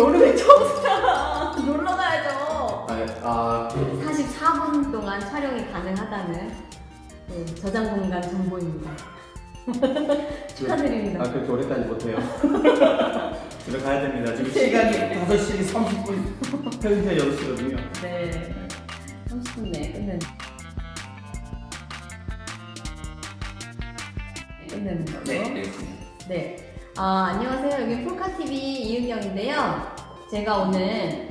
여름에 청소야. 놀러 가야죠. 아, 아 44분 동안 촬영이 가능하다는 네, 저장 공간 정보입니다. 축하드립니다. 아, 그렇게 오래까지 못해요. 집에 가야 됩니다. 지금 시간이 5시 30분, 현재 6시거든요. 네. 30분 내에 끝내는. 끝내는 거죠? 알겠습니다. 네. 아, 안녕하세요. 여기 폴카TV 이은경인데요. 제가 오늘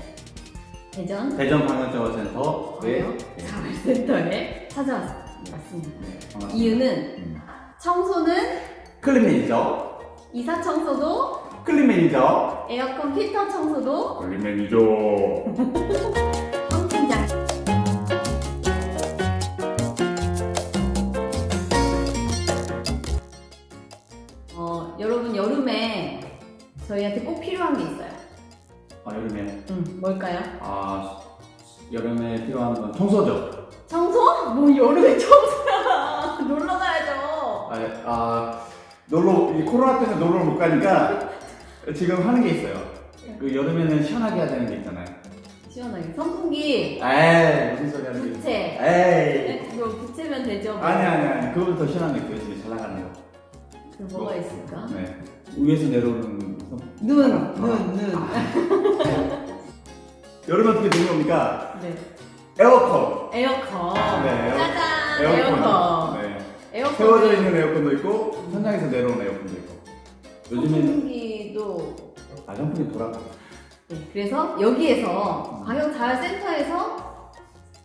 대전 대전 방역자원센터의 자발센터에 찾아왔습니다. 네, 반갑습니다. 이유는 음. 청소는 클린 매니저, 이사 청소도 클린 매니저, 에어컨 필터 청소도 클린 매니저. 음, 뭘까요? 아 여름에 필요한 건 청소죠. 청소? 뭐 여름에 청소야. 놀러 가야죠. 아, 아 놀러 이 코로나 때문에 놀러 못 가니까 지금 하는 게 있어요. 그 여름에는 시원하게 해야 되는 게 있잖아요. 시원하게 선풍기, 에이 무슨 소리 하는 게? 부채. 에이 네, 그거 붙이면 되죠. 뭐. 아니 아니 아니 그거보다 더 시원한 게 있어요. 지금 잘 나가는 거. 그 뭐가 있을까? 네 위에서 내려오는 선- 눈, 아, 눈, 눈. 여름에 어떻게 되는 겁니까? 네. 에어컨. 에어컨. 네, 짜잔. 에어컨. 네. 에어컨. 세워져 있는 에어컨도 있고 현장에서 내려오는 에어컨도 있고. 요즘엔 선풍기도. 아 선풍기 돌아가. 네. 그래서 여기에서 방역자활센터에서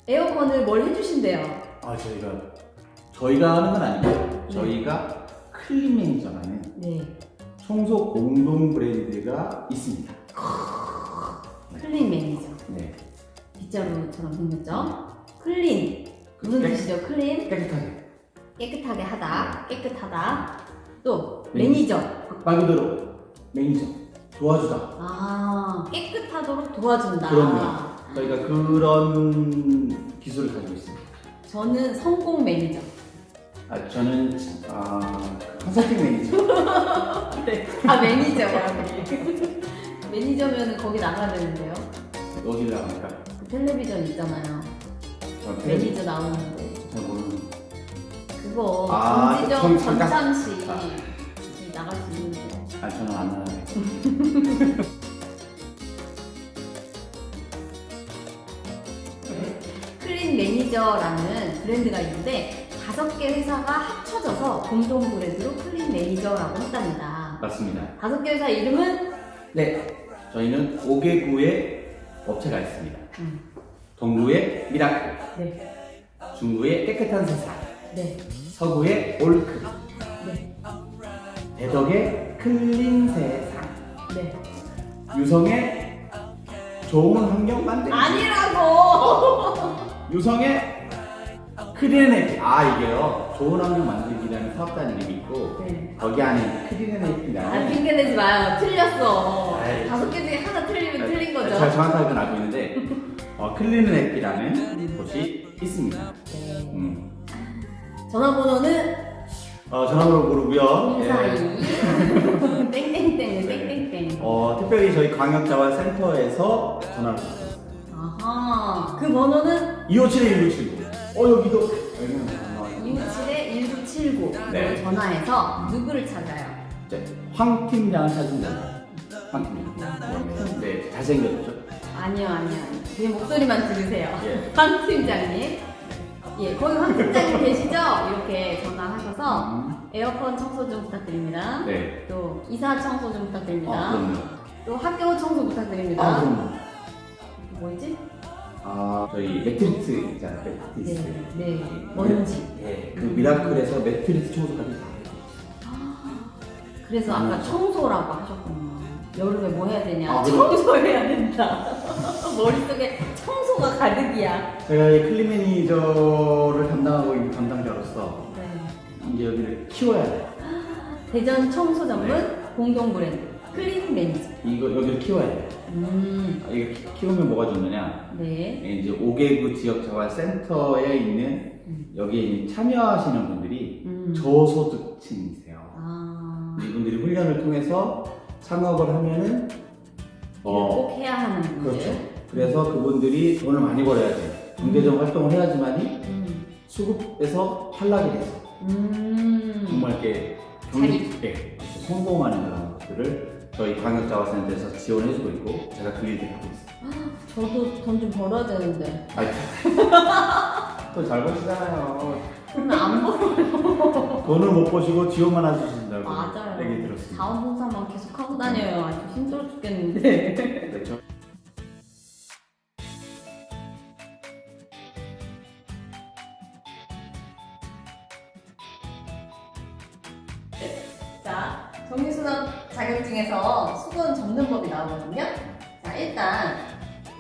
에어컨을 뭘 해주신대요. 아 저희가 저희가 하는 건 아니고 저희가 클린 매니저라는 네. 청소 공동 브랜드가 있습니다. 클린 매니저. 네. 빗자루처럼 생겼죠? 클린. 무슨 깨- 뜻이죠? 클린. 깨끗하게. 깨끗하게 하다. 깨끗하다. 또 매니저. 매니저. 말 그대로 매니저 도와주다. 아 깨끗하도록 도와준다. 그럼요. 저희가 그런 기술을 가지고 있습니다. 저는 성공 매니저. 아 저는 아 컨설팅 매니저. 네. 아 매니저야. 우리. 매니저면은 거기 나가야 되는데요. 어디를 나갑니까? 그 텔레비전 있잖아요. 저 텔레비- 매니저 나오는데 잘 모르는. 그거 아, 정지정 정- 잠깐. 전참시 아. 나갈 수 있는데. 아 저는 안 나가요. 클린 매니저라는 브랜드가 있는데 다섯 개 회사가 합쳐져서 공동 브랜드로 클린 매니저라고 했답니다. 맞습니다. 다섯 개 회사 이름은 네. 저희는 5개구의 업체가 있습니다. 음, 동구의 미라클, 네, 중구의 깨끗한 세상, 네, 서구의 올크, 네, 대덕의 클린 세상, 네. 유성의 좋은 환경 만들기, 아니라고. 유성의 크리네이트. 아 이게요. 좋은 환경 만들기라는 사업단 이름이 있고 네. 거기 안에 아 크리네이트라는 핑계 내지 마요. 틀렸어. 아이. 다섯 개 중에 하나 틀리면 틀린 거죠. 제가 정확하게는 알고 있는데 어, 클리네이트라는 곳이 있습니다. 네. 음. 전화번호는 어, 전화번호 모르고요. 예. 042 땡땡땡 네. 땡땡땡. 어, 특별히 저희 광역자활센터에서 전화를 받았어요. 아하. 그 번호는 257-1979. 어, 여기도. 여기는 안 나와요. 257에 1979. 네. 전화해서 누구를 찾아요? 이제 황 팀장을 찾은 거예요. 황 팀장. 네, 잘생겼죠? 아니요, 아니요, 아니요. 제 목소리만 들으세요. 예. 황 팀장님. 예, 거기 황 팀장님 계시죠? 이렇게 전화하셔서 음, 에어컨 청소 좀 부탁드립니다. 네. 또 이사 청소 좀 부탁드립니다. 아, 그럼요. 또 학교 청소 부탁드립니다. 아, 그럼요. 뭐지? 아, 저희 매트리스 있잖아요. 매트리스. 네, 네. 먼지. 예, 그 미라클에서 매트리스 청소까지 다 해요. 그래서 아까 음. 청소라고 하셨군요. 여름에 뭐 해야 되냐? 아? 청소해야 된다. 머릿속에 청소가 가득이야. 제가 이 클린 매니저를 담당하고 있는 담당자로서 네. 이제 여기를 키워야 돼요. 대전 청소 전문 네. 공동 브랜드 클린 매니저. 이거 여기를 키워야 돼요. 음, 키- 키우면 뭐가 좋느냐? 네. 이제 5개구 지역 자활센터에 있는 음. 여기에 참여하시는 분들이 음. 저소득층이세요. 아, 이분들이 훈련을 통해서 창업을 하면은 어 꼭 해야 하는 분들. 그렇죠. 그래서 그분들이 돈을 많이 벌어야지 경제적 활동을 해야지만이 음. 수급에서 탈락이 돼서 음. 정말 이렇게 경기 예, 성공하는 그런 것들을 저희 광역자원센터에서 지원해주고 있고 제가 그 일을 하고 있어요. 저도 돈 좀 벌어야 되는데. 또잘 버시잖아요. 돈을 안 벌어. 돈을 못 버시고 지원만 해주신다고 맞아요. 얘기 들었습니다. 자원봉사만 계속 하고 다녀요. 아주 힘들어 죽겠는데. 그렇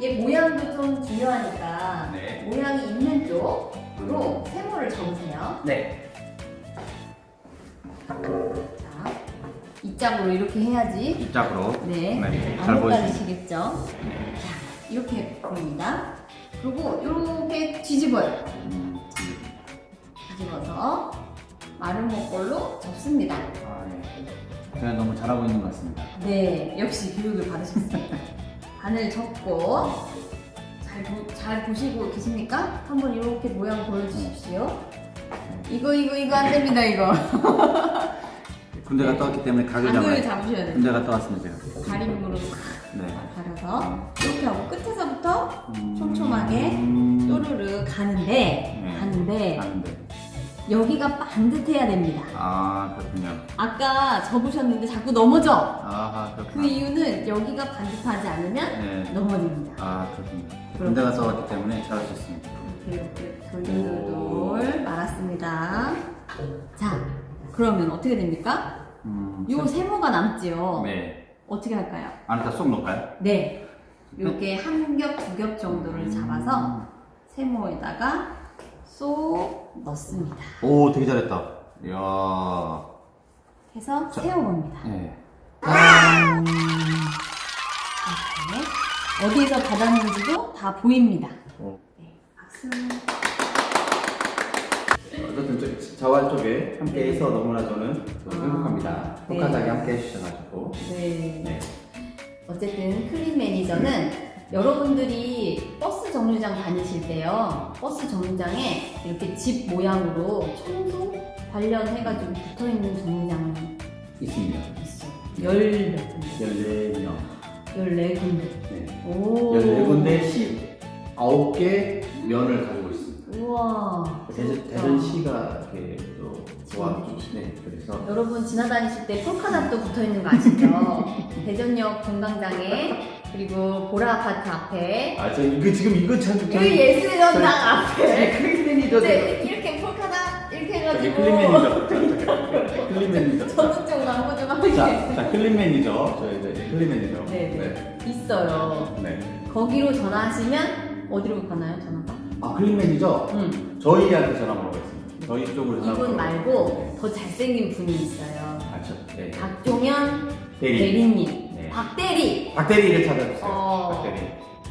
얘 모양도 좀 중요하니까 네. 모양이 있는 쪽으로 세모를 접으세요. 네. 자, 이 짝으로 이렇게 해야지. 입장으로. 네. 네. 잘안 보이시죠? 헷갈리시겠죠? 자, 이렇게 보입니다. 그리고 이렇게 뒤집어요. 음, 뒤집어서 마른 목걸로 접습니다. 아, 예. 제가 너무 잘하고 있는 것 같습니다. 네, 역시 교육을 받으셨습니다. 바늘 접고 잘, 보, 잘 보시고 계십니까? 한번 이렇게 모양 보여주십시오. 이거 이거 이거 안 됩니다 이거. 군대 갔다 왔기 때문에 각을 바늘 잡아요. 잡으셔야 돼요. 군대 갔다 왔습니다, 제가. 가림으로 네. 갈아서 이렇게 하고 끝에서부터 음, 촘촘하게 음, 또르르 가는데 네. 가는데 아는데. 여기가 반듯해야 됩니다. 아, 그렇군요. 아까 접으셨는데 자꾸 넘어져. 아하, 그 그렇구나. 이유는 여기가 반듯하지 않으면 네. 넘어집니다. 아, 그렇군요. 군대 갔다 왔기 때문에 잘하셨습니다. 이렇게 돌돌돌 말았습니다. 자, 그러면 어떻게 됩니까? 음, 요 세모가 남지요. 네. 어떻게 할까요? 안에다 쏙 넣을까요? 네. 이렇게 한 겹, 두겹 음. 정도를 잡아서 세모에다가 쏙 넣습니다. 오, 되게 잘했다. 이야. 해서 자. 세워봅니다. 네. 이렇게 어디에서 닫았는지도 다 보입니다. 어. 네, 박수. 어쨌든 저, 자활 쪽에 함께 해서 너무나 저는 너무 아, 행복합니다. 네. 효과자게 함께 해주셔가지고. 네. 네. 어쨌든 클린 매니저는 여러분들이 버스 정류장 다니실 때요. 버스 정류장에 이렇게 집 모양으로 청소 관련해가지고 붙어 있는 정류장이 있습니다. 있어요. 열몇 군데. 14명. 14군데. 네. 오. 14군데 19개 면을 가지고 있습니다. 우와. 대전, 대전시가 이렇게 또 도와주시 네, 그래서 여러분 지나다니실 때 폴카닷도 붙어 있는 거 아시죠? 대전역 공강장에 그리고 보라 아파트 앞에. 아, 저 이거 지금 이거 참그 예술전당 저희 앞에. 클린 매니저 네, 이렇게 폴카닷 이렇게 저기 해가지고. 클린 매니저 클린 매니저 전문적으로 안보 좀 자, 자 클린 매니저 저희 네, 클린 매니저 네, 있어요. 네. 거기로 전화하시면 어디로 가나요 전화가? 아 클린 매니저 응. 저희한테 전화번호가 있습니다. 저희 쪽으로 전화번호 이분 말고 더 잘생긴 분이 있어요. 아, 저, 네. 박종현 대리. 대리님, 네. 박대리. 박대리를 찾아주세요 어. 박대리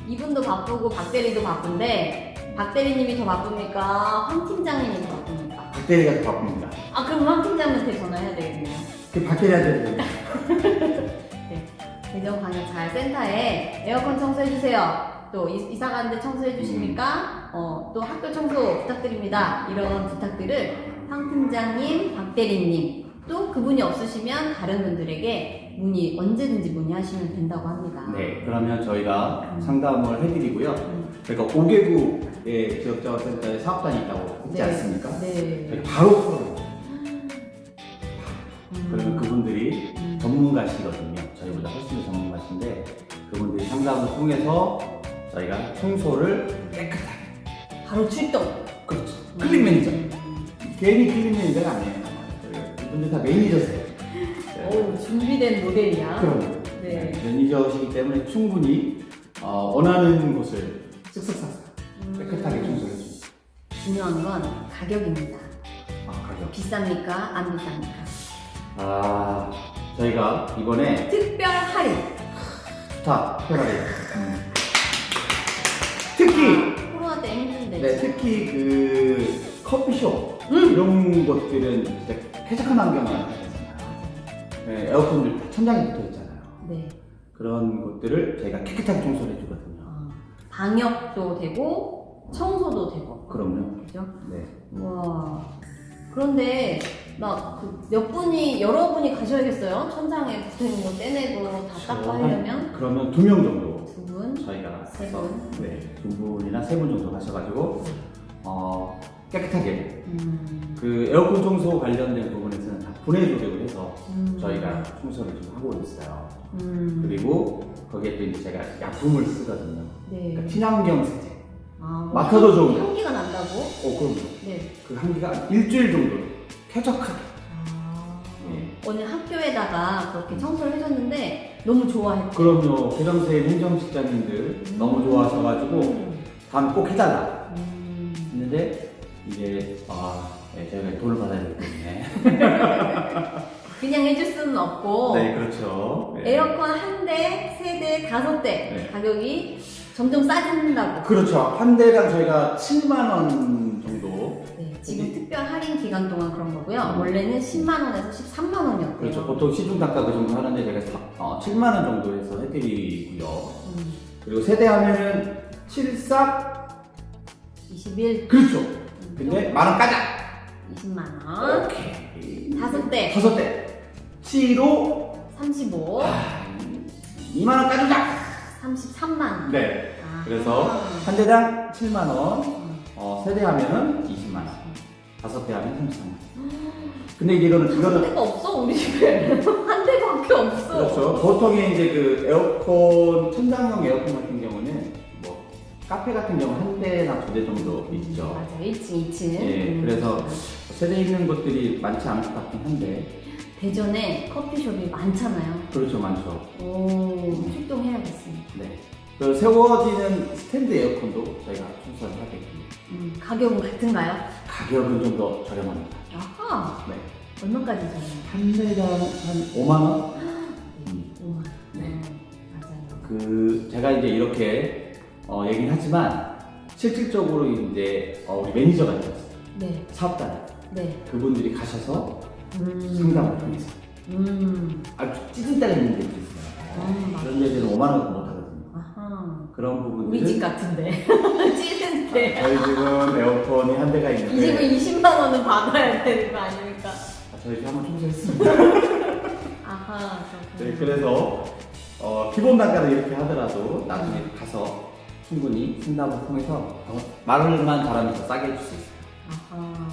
이분도 바쁘고 박대리도 바쁜데 박대리님이 더 바쁩니까? 황 팀장님이 더 바쁩니까? 박대리가 더 바쁩니다 아 그럼 황 팀장님한테 전화해야 되겠네요. 그 박대리한테 드립니다. 대전 광역자활센터에 에어컨 청소해주세요. 또 이- 이사 가는데 청소해 주십니까? 어, 또 학교 청소 부탁드립니다. 이런 부탁들을 황 팀장님, 박 대리님, 또 그분이 없으시면 다른 분들에게 문의 언제든지 문의하시면 된다고 합니다. 네 그러면 저희가 음. 상담을 해드리고요 음, 저희가 5개국의 지역자원센터에 사업단이 있다고 했지 네. 않습니까? 네. 저희 바로 풀어요 음, 그러면 그분들이 음. 전문가시거든요. 저희보다 훨씬 더 전문가신데 그분들이 상담을 통해서 저희가 청소를 깨끗하게 바로 출동. 그렇죠. 클린 매니저. 음. 괜히 클린 매니저가 아니에요. 이분들 다 매니저세요. 준비된 모델이야. 그럼 네. 네. 매니저시기 때문에 충분히 어, 원하는 곳을 쓱쓱 음. 깨끗하게 청소해 줍니다. 중요한 건 가격입니다. 아 가격. 비쌉니까? 안 비쌉니까? 아 저희가 이번에 특별 할인. 좋다 특별하게 음. 특히 코로나 때 힘든데. 네, 특히 그 커피숍 음. 이런 것들은 진짜 쾌적한 환경을. 네, 에어컨들 다 천장에 붙어 있잖아요. 네. 그런 것들을 저희가 깨끗하게 청소를 해주거든요. 아, 방역도 되고 청소도 되고. 그럼요. 그죠? 네. 와. 그런데 막그몇 분이 여러 분이 가셔야겠어요. 천장에 붙어 있는 거 떼내고 다 닦고 하려면 그러면 두 명 정도 두 분. 저희가 세 가서 분. 네, 두 분이나 세 분 정도 가셔가지고 어, 깨끗하게 음. 그 에어컨 청소 관련된 부 분에서는 다 분해 조력을 해서 음. 저희가 청소를 좀 하고 있어요. 음. 그리고 거기에 또 이제 제가 약품을 쓰거든요. 네. 그러니까 친환경 세제. 아, 뭐 맡아도 좋은 거. 향기가 난다고? 어, 그럼요. 네. 그 한기가 일주일 정도 쾌적하게. 아. 네. 오늘 학교에다가 그렇게 청소를 해줬는데 너무 좋아했죠. 그럼요. 개정세 행정직장님들 너무 좋아하셔가지고 음. 다음 꼭 해달라 음. 했는데 이제 아 네, 저희가 돈을 받아야 되기 때문에 그냥 해줄 수는 없고 네 그렇죠. 네. 에어컨 한 대, 세 대, 다섯 대 네. 가격이 점점 싸진다고. 그렇죠. 한 대당 저희가 7만 원 정도. 네, 지금 특별 할인 기간 동안 그런 거고요. 음. 원래는 10만 원에서 13만 원이었고요. 그렇죠. 보통 시중 단가 그 정도 하는데 제가 사- 어, 7만 원 정도 해서 해드리고요. 음, 그리고 세대 하면은 7싹 21. 그렇죠. 음, 근데 만 원 까자. 20만 원. 오케이. 다섯 대. 다섯 대. 7로 35. 아, 2만 원 까주자. 33만. 네. 아. 그래서 한 대당 7만 원. 음. 어, 세대 하면은 20만 원. 다섯 대 하면 33만 원. 근데 이제 이거는 다섯 이거는 대가 없어 우리 집에 한 대밖에 없어. 그렇죠. 보통의 이제 그 에어컨 천장형 에어컨 같은 경우는 뭐 카페 같은 경우 한 대나 두 대 정도 있죠. 맞아 1층 2층. 예, 그래서 세대 있는 것들이 많지 않을 것 같긴 한데 대전에 커피숍이 많잖아요. 그렇죠 많죠. 오 출동해야겠습니다. 네. 그 세워지는 스탠드 에어컨도 저희가 하게 됩니다. 음, 가격은 같은가요? 가격은 좀 더 저렴합니다. 아하 네. 얼마까지 저는? 한 대당 한 5만 원? 음. 5만. 네. 맞아요. 그 제가 이제 이렇게 어, 얘기는 하지만 실질적으로 이제 어, 우리 매니저가 있었어요. 네, 사업단 네. 그분들이 가셔서 음. 상담을 통해서 음. 아주 있는 데도 있어요. 음, 맞아. 그런 데들은 5만 원못 하거든요. 아하. 그런 부분들은 우리 집 같은데. 찌는데. 저희 집은 에어컨이 한 대가 이 집은 있는데 20만 원은 받아야 되는 거 아닙니까? 아, 저희 집 한번 청소했습니다. 아하. 네, 그렇군요. 그래서 어, 기본 단가는 이렇게 하더라도 나중에 가서 충분히 상담을 통해서 더 말을만 잘하면 더 싸게 해줄 수 있어요. 아하.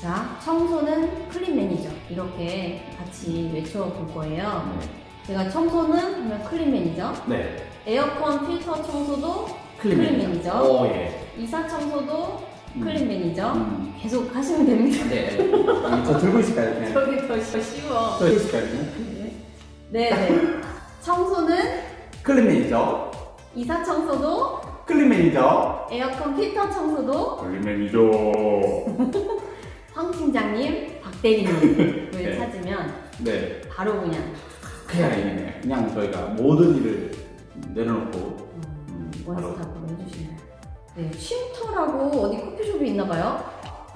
자, 청소는 클린 매니저. 이렇게 같이 외쳐볼 거예요. 제가 청소는 하면 클린 매니저. 네. 에어컨 필터 청소도 클린, 매니저. 오, 예. 이사 청소도 음. 클린 매니저. 음. 계속 하시면 됩니다. 네. 저 들고 있을까요? 그냥? 저기 더 쉬워. 저 들고 있을까요? 그냥? 네네. 청소는 클린 매니저. 이사 청소도 클린 매니저. 에어컨 필터 청소도 클린 매니저. 황 팀장님, 박 대리님을 네. 찾으면 네. 바로 그냥 그냥 예, 그냥 저희가 모든 일을 내려놓고 음, 음, 바로 원스톱으로 해주시면 네, 쉼터라고 어디 커피숍이 있나봐요?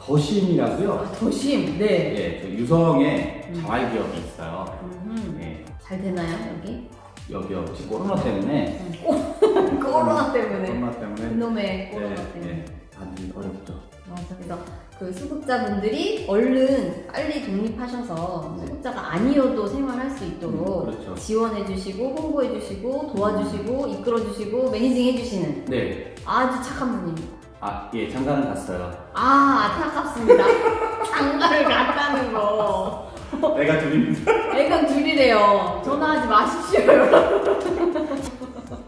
더심이라고요. 아, 더쉼. 네. 예, 저 유성에 음. 자활 기업이 있어요. 음흠. 예, 잘 되나요 여기? 여기요. 지금 코로나 때문에 음. 코로나 때문에. 코로나 때문에 그놈의 코로나 네, 때문에. 네, 다들 어렵죠. 맞아. 그래서 그 수급자분들이 얼른 빨리 독립하셔서 네. 수급자가 아니어도 생활할 수 있도록 음, 그렇죠. 지원해주시고 홍보해주시고 도와주시고 이끌어주시고 매니징해주시는 네, 아주 착한 분입니다. 아, 예, 장가는 갔어요. 아 안타깝습니다. 장가를 갔다는 거. 내가 드립니다. 애가 둘이래요. 전화하지 마십시오, 여러분.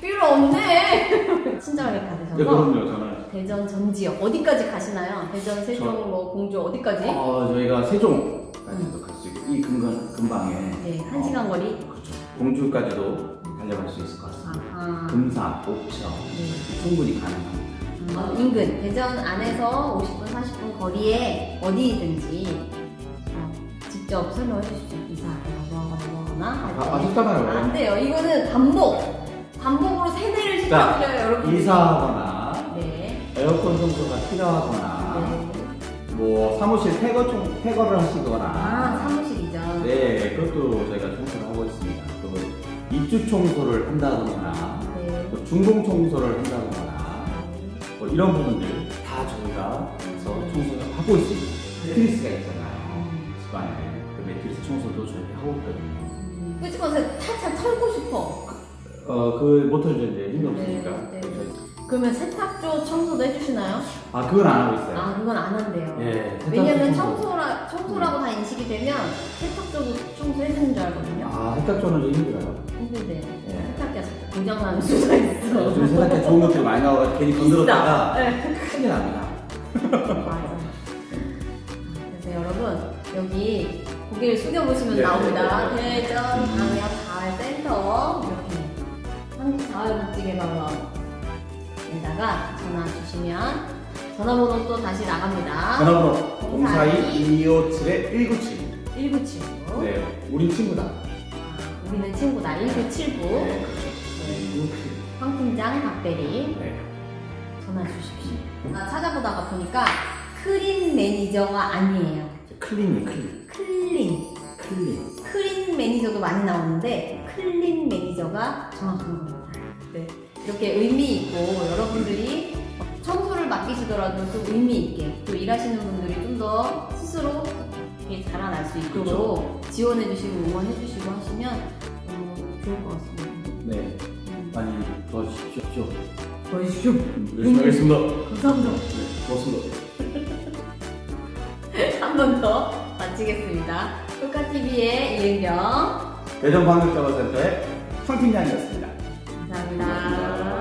필요 없네. 친절하게 네, 받으셔서 그럼요, 저는. 대전 전 지역 어디까지 가시나요? 대전, 세종, 저- 뭐 공주 어디까지? 어, 저희가 세종까지도 갈 수 있고 이 근방 근방에 네, 한 시간 거리. 그렇죠. 공주까지도 달려갈 수 있을 것 같습니다. 아하. 금산, 옥천 네. 충분히 가능합니다. 음, 인근 대전 안에서 50분, 40분 거리에 어디든지 어, 직접 설명해 주시죠. 이사하거나 뭐하거나 아, 아쉽잖아요. 안 돼요. 이거는 반복. 반복으로 세대를 자, 시켜드려요, 여러분. 이사하거나 네. 에어컨 청소가 필요하거나 네. 뭐 사무실 폐거 총 폐거를 하시거나 아, 사무실 이전. 네, 그것도 저희가 청소를 하고 있습니다. 또 입주 청소를 한다거나, 네. 또 중공 청소를 한다거나, 뭐 이런 부분들 다 저희가 그래서 청소를 하고 있습니다. 매트리스가 있잖아요. 집안에 그 매트리스 청소도 저희가 하고 있거든요. 음, 끄집어서 탈탈 털고 싶어. 어, 그 못하죠 이제 힘이 없으니까. 네, 네. 그러면 세탁조 청소도 해주시나요? 아, 그건 안 하고 있어요. 아, 그건 안 한대요. 예. 왜냐면 세탁소 청소. 청소라, 청소라고 다 인식이 되면 세탁조도 청소해주는 줄 알거든요. 아, 세탁조는 좀 힘들어요. 힘들대요. 예. 세탁기가 고장나는 수가 있어. 요즘 세탁기 좋은 것들이 많이 나와서 괜히 건드렸다가 네. 큰일 납니다. 맞아. 그래서 여러분 여기 고개를 숙여보시면 네, 나옵니다. 네, 네. 대전 방역 자활센터 이렇게 한국자활복지개발원에다가 전화 주시면 전화번호 또 다시 나갑니다. 전화번호 042 042 257 1979. 네, 우린 친구다. 아, 우리는 친구다. 1979. 네, 그렇죠. 네, 황 팀장 박대리 네. 전화 주십시오. 나 찾아보다가 보니까 크린 매니저가 아니에요. 클린이 클린. 클린. 클린. 클린 매니저도 많이 나오는데 클린 매니저가 정확한 겁니다. 네. 이렇게 의미 있고 여러분들이 청소를 맡기시더라도 또 의미 있게 또 일하시는 분들이 좀 더 스스로 이렇게 자라날 수 있도록 지원해주시고 응원해주시고 하시면 너무 좋을 것 같습니다. 네, 음. 많이 도와주십시오. 보여주십시오. 열심히 하겠습니다. 감사합니다. 네, 고맙습니다. 한 번 더 마치겠습니다. 효카TV의 이은경 대전방역자원센터의 황 팀장이었습니다. 감사합니다.